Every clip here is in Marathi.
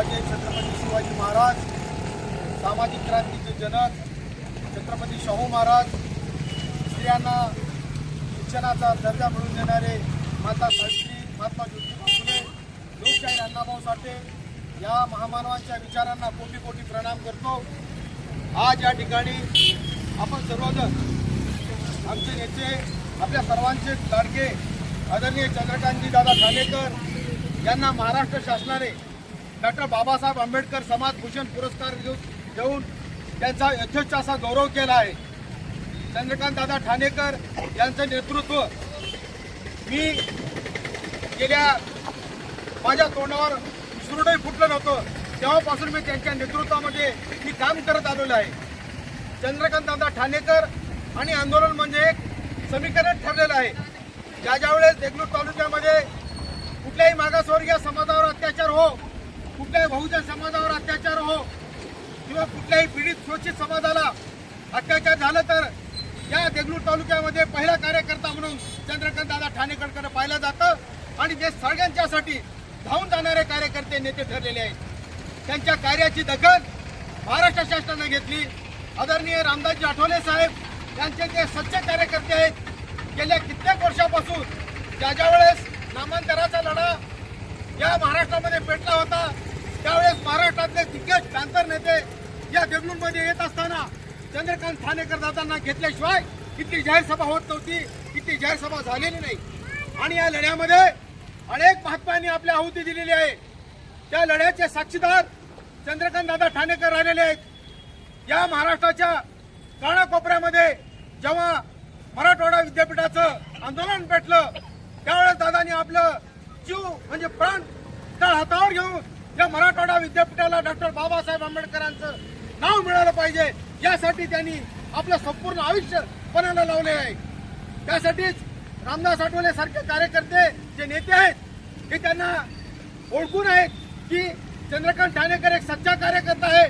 राजे छत्रपती शिवाजी महाराज सामाजिक क्रांतीचे जनक छत्रपती शाहू महाराज स्त्रियांना शिक्षणाचा दर्जा मिळवून देणारे माता सावित्री महात्मा ज्योतिबा फुले लोकशाहीर अण्णाभाऊ साठे या महामानवांच्या विचारांना कोटी कोटी प्रणाम करतो. आज या ठिकाणी आपण सर्वजण आमचे नेते आपल्या सर्वांचे लाडके आदरणीय चंद्रकांतजी दादा ठाणेकर यांना महाराष्ट्र शासनाने डॉक्टर बाबासाहेब आंबेडकर समाजभूषण पुरस्कार देऊन त्यांचा यथेच्छ असा गौरव केला आहे. चंद्रकांत दादा ठाणेकर यांचं नेतृत्व मी गेल्या माझ्या तोंडावर सुरडही फुटलं नव्हतं. तेव्हापासून मी त्यांच्या नेतृत्वामध्ये मी काम करत आलेलो आहे. चंद्रकांत दादा ठाणेकर आणि आंदोलन म्हणजे एक समीकरण ठरलेलं आहे. ज्या ज्यावेळेस देगलूर तालुक्यामध्ये कुठल्याही मागासवर्गीय समाजावर अत्याचार हो कुठल्याही बहुजन समाजावर अत्याचार हो किंवा कुठल्याही पीडित शोषित समाजाला अत्याचार झालं तर या देगलूर तालुक्यामध्ये पहिला कार्यकर्ता म्हणून चंद्रकांत दादा ठाणेकरकडे पाहिलं जातं. आणि ते सगळ्यांच्यासाठी धावून जाणारे कार्यकर्ते नेते ठरलेले आहेत. त्यांच्या कार्याची दखल महाराष्ट्र शासनाने घेतली. आदरणीय रामदासजी आठवले साहेब यांचे जे सच्चे कार्यकर्ते आहेत गेल्या कित्येक वर्षापासून ज्या ज्या वेळेस नामांतराचा लढा या महाराष्ट्रामध्ये पेटला होता त्यावेळेस महाराष्ट्रातले दिग्गज क्रांतर नेते या देगलूरमध्ये येत असताना चंद्रकांत ठाणेकर दादांना घेतल्याशिवाय इतकी जाहीर सभा होत नव्हती इतकी जाहीर सभा झालेली नाही. आणि या लढ्यामध्ये अनेक महात्म्यांनी आपली आहुती दिलेली आहे. त्या लढ्याचे साक्षीदार चंद्रकांत दादा ठाणेकर राहिलेले आहेत. या महाराष्ट्राच्या कानाकोपऱ्यामध्ये जेव्हा मराठवाडा विद्यापीठाचं आंदोलन पेटलं त्यावेळेस दादानी आपलं जीव म्हणजे प्राण त्या हातावर घेऊन या मराठवाडा विद्यापीठाला डॉक्टर बाबासाहेब आंबेडकरांचं नाव मिळालं पाहिजे यासाठी त्यांनी आपलं संपूर्ण आयुष्य पणाला लावले आहे. त्यासाठीच रामदास आठवले सारखे कार्यकर्ते जे नेते आहेत हे त्यांना ओळखून आहेत की चंद्रकांत ठाणेकर एक सच्चा कार्यकर्ता आहे.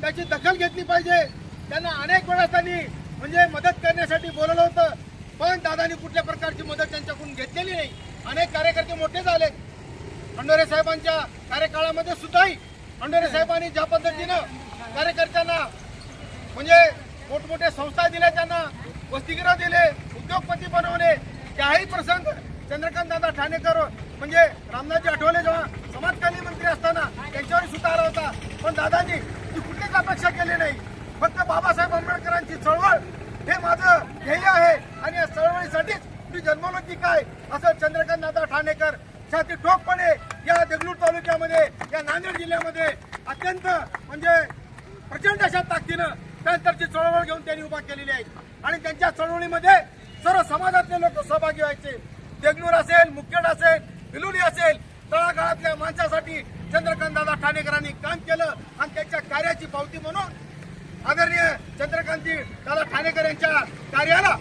त्याची दखल घेतली पाहिजे. त्यांना अनेक वेळा त्यांनी म्हणजे मदत करण्यासाठी बोलवलं होतं पण दादानी कुठल्या प्रकारची मदत त्यांच्याकडून घेतलेली नाही. अनेक कार्यकर्ते मोठे झाले खंडोरे साहेबांच्या कार्यकाळामध्ये सुद्धाही अंडोरे साहेबांनी ज्या पद्धतीनं कार्यकर्त्यांना म्हणजे मोठमोठ्या संस्था दिल्या त्यांना वसतिगृह दिले उद्योगपती बनवले त्याही प्रसंग चंद्रकांत दादा ठाणेकर म्हणजे रामनाथजी आठवले जेव्हा समाज मंत्री असताना त्यांच्यावर सुद्धा आला होता. पण दादांनी ती कुठलीच अपेक्षा केली नाही. फक्त बाबासाहेब आंबेडकरांची चळवळ हे माझं ध्येय आहे आणि या चळवळीसाठीच मी जन्मलो की काय असं चंद्रकांत दादा ठाणेकर छाती ठोकपणे या देगलूर तालुक्यामध्ये या नांदेड जिल्ह्यामध्ये अत्यंत म्हणजे प्रचंड अशा ताकदीनं त्यानंतरची चळवळ घेऊन त्यांनी उभा केलेली आहे. आणि त्यांच्या चळवळीमध्ये सर्व समाजातले लोक सहभागी व्हायचे. देगलूर असेल मुखेड असेल बिलुली असेल तळागाळातल्या माणसासाठी चंद्रकांत दादा ठाणेकरांनी काम केलं आणि त्यांच्या कार्याची पावती म्हणून आदरणीय चंद्रकांतजी दादा ठाणेकर यांच्या कार्याला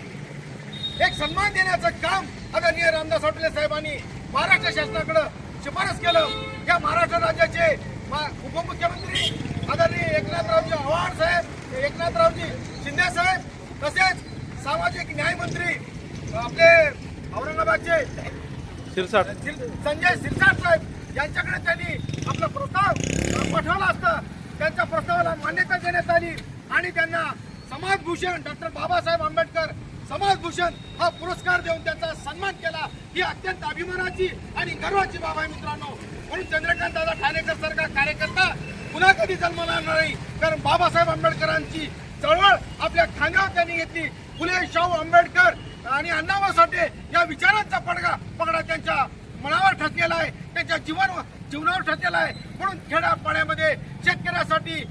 एक सन्मान देण्याचं काम आदरणीय रामदास आठवले साहेबांनी महाराष्ट्र शासनाकडे शिफारस केलं. या महाराष्ट्र राज्याचे उपमुख्यमंत्री आदरणीय एकनाथरावजी चव्हाण साहेब एकनाथरावजी शिंदे साहेब तसेच सामाजिक न्याय मंत्री आपले औरंगाबादचे शिरसाट. संजय सिरसाट साहेब यांच्याकडे त्यांनी आपला प्रस्ताव पाठवला असता. त्यांच्या प्रस्तावाला मान्यता देण्यात आली आणि त्यांना समाजभूषण डॉक्टर बाबासाहेब आंबेडकर समाजभूषण हा पुरस्कार देऊन त्यांचा सन्मान केला. ही अत्यंत अभिमानाची आणि गर्वाची बाब आहे मित्रांनो. म्हणून चंद्रकांत दादा ठाणेकर सारखा कार्यकर्ता पुन्हा कधी जन्माला नाही. कारण बाबासाहेब आंबेडकरांची चळवळ आपल्या खांद्यावर त्यांनी घेतली. फुले शाहू आंबेडकर आणि अण्णाभाऊ साठे या विचारांचा पडगा पगडा त्यांच्या मनावर ठसलेला आहे. त्यांच्या जीवन जीवनावर ठसलेला आहे. म्हणून खेड्यापाड्यामध्ये शेतकऱ्यासाठी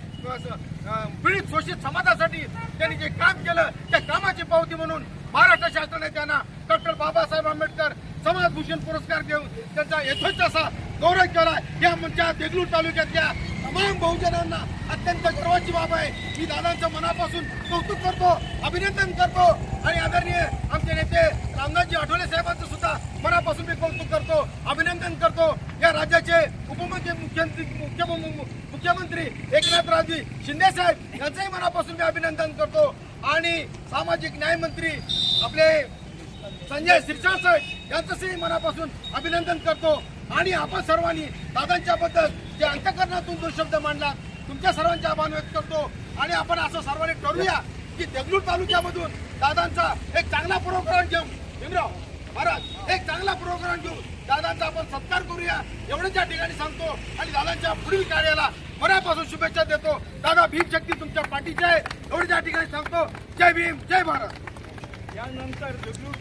पीडित शोषित समाजासाठी त्यांनी जे काम केलं त्या कामाची पावती म्हणून महाराष्ट्र शासनाने त्यांना डॉक्टर बाबासाहेब आंबेडकर समाजभूषण पुरस्कार घेऊन त्यांचा यथोच असा गौरव केला. या म्हणजे आमच्या देगलूर तालुक्यातल्या तमाम बहुजनांना अत्यंत गर्वाची बाब आहे. मी दादांच्या मनापासून कौतुक करतो अभिनंदन करतो आणि आदरणीय आमचे नेते रामदासजी आठवले साहेबांचं सुद्धा मनापासून मी कौतुक करतो अभिनंदन करतो. या राज्याचे उपमुख्य मुख्यमंत्री मुख्य- मुख्यमंत्री एकनाथरावजी शिंदे साहेब यांचंही मनापासून मी अभिनंदन करतो. आणि सामाजिक न्याय मंत्री आपले संजय शिरसाट साहेब यांचंही मनापासून अभिनंदन करतो. आणि आपण सर्वांनी दादांच्या बद्दल जे अंतकरणातून जो शब्द मांडला तुमच्या सर्वांचे आभार व्यक्त करतो. आणि आपण असं सर्वांनी ठरवूया की देगलूर तालुक्यामधून दादांचा एक चांगला प्रोग्राम घेऊन भीमराव महाराज एक चांगला प्रोग्राम घेऊन दादांचा आपण सत्कार करूया. एवढंच या ठिकाणी सांगतो आणि दादांच्या पुढील कार्याला मनापासून शुभेच्छा देतो. दादा भीम शक्ती तुमच्या पाठीची आहे. एवढंच या ठिकाणी सांगतो. जय भीम जय भारत. यानंतर देगलूर